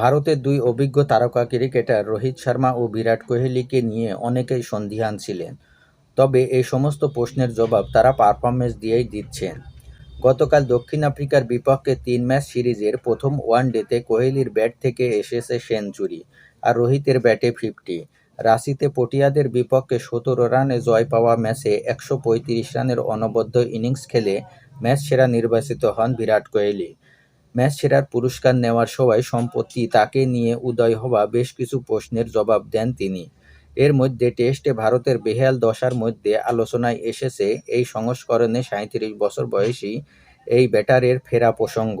ভারতের দুই অভিজ্ঞ তারকা ক্রিকেটার রোহিত শর্মা ও বিরাট কোহলিকে নিয়ে অনেকেই সন্দিহান ছিলেন। তবে এই সমস্ত প্রশ্নের জবাব তারা পারফরমেন্স দিয়েই দিচ্ছেন। গতকাল দক্ষিণ আফ্রিকার বিপক্ষে তিন ম্যাচ সিরিজের প্রথম ওয়ানডেতে কোহলির ব্যাট থেকে এসেছে সেঞ্চুরি আর রোহিতের ব্যাটে ফিফটি রাশিতে পটিয়াদের বিপক্ষে সতেরো রানে জয় পাওয়া ম্যাচে একশো পঁয়ত্রিশ রানের অনবদ্য ইনিংস খেলে ম্যাচ সেরা নির্বাচিত হন বিরাট কোহলি। ম্যাচ সেরার পুরস্কার নেওয়ার সময় সম্প্রতি তাকে নিয়ে উদয় হওয়া বেশ কিছু প্রশ্নের জবাব দেন তিনি। এর মধ্যে টেস্টে ভারতের বেহাল দশার মধ্যে আলোচনায় এসেছে এই সংস্করণে সাঁত্রিশ বছর বয়সী এই ব্যাটারের ফেরা প্রসঙ্গ।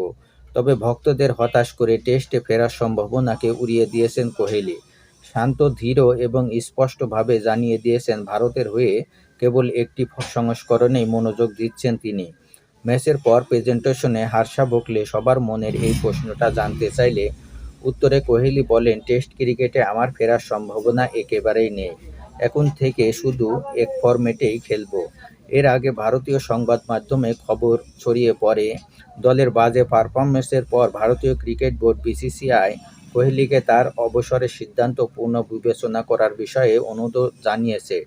তবে ভক্তদের হতাশ করে টেস্টে ফেরার সম্ভাবনাকে উড়িয়ে দিয়েছেন কোহলি। শান্ত, ধীর এবং স্পষ্টভাবে জানিয়ে দিয়েছেন ভারতের হয়ে কেবল একটি সংস্করণেই মনোযোগ দিচ্ছেন তিনি। ম্যাচের পর প্রেজেন্টেশনে হার্ষা ভোগলে সবার মনের এই প্রশ্নটা জানতে চাইলে উত্তরে কোহলি বলেন, টেস্ট ক্রিকেটে আমার ফেরার সম্ভাবনা একেবারেই নেই। এখন থেকে শুধু এক ফরম্যাটেই খেলব। এর আগে ভারতীয় সংবাদ মাধ্যমে খবর ছড়িয়ে পড়ে, দলের বাজে পারফরমেন্সের পর ভারতীয় ক্রিকেট বোর্ড বিসিসিআই কোহলিকে তার অবসরের সিদ্ধান্ত পুনর্বিবেচনা করার বিষয়ে অনুরোধ জানিয়েছে।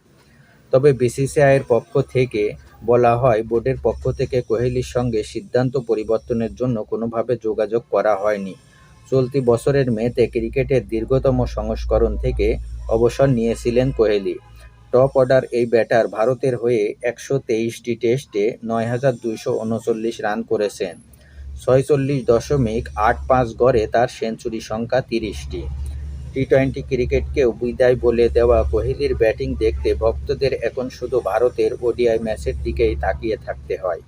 তবে বিসিসিআইয়ের পক্ষ থেকে বলা হয়, বোর্ডের পক্ষ থেকে কোহলির সঙ্গে সিদ্ধান্ত পরিবর্তনের জন্য কোনোভাবে যোগাযোগ করা হয়নি। চলতি বছরের মেতে ক্রিকেটের দীর্ঘতম সংস্করণ থেকে অবসর নিয়েছিলেন কোহলি। টপ অর্ডার এই ব্যাটার ভারতের হয়ে একশো তেইশটি টেস্টে নয় হাজার দুইশো উনচল্লিশ রান করেছেন। ছয়চল্লিশ দশমিক আট পাঁচ গড়ে তার সেঞ্চুরি সংখ্যা তিরিশটি। টি টোয়েন্টি ক্রিকেটকেও বিদায় বলে দেওয়া কোহলির ব্যাটিং দেখতে ভক্তদের এখন শুধু ভারতের ওডিআই ম্যাচের দিকেই তাকিয়ে থাকতে হয়।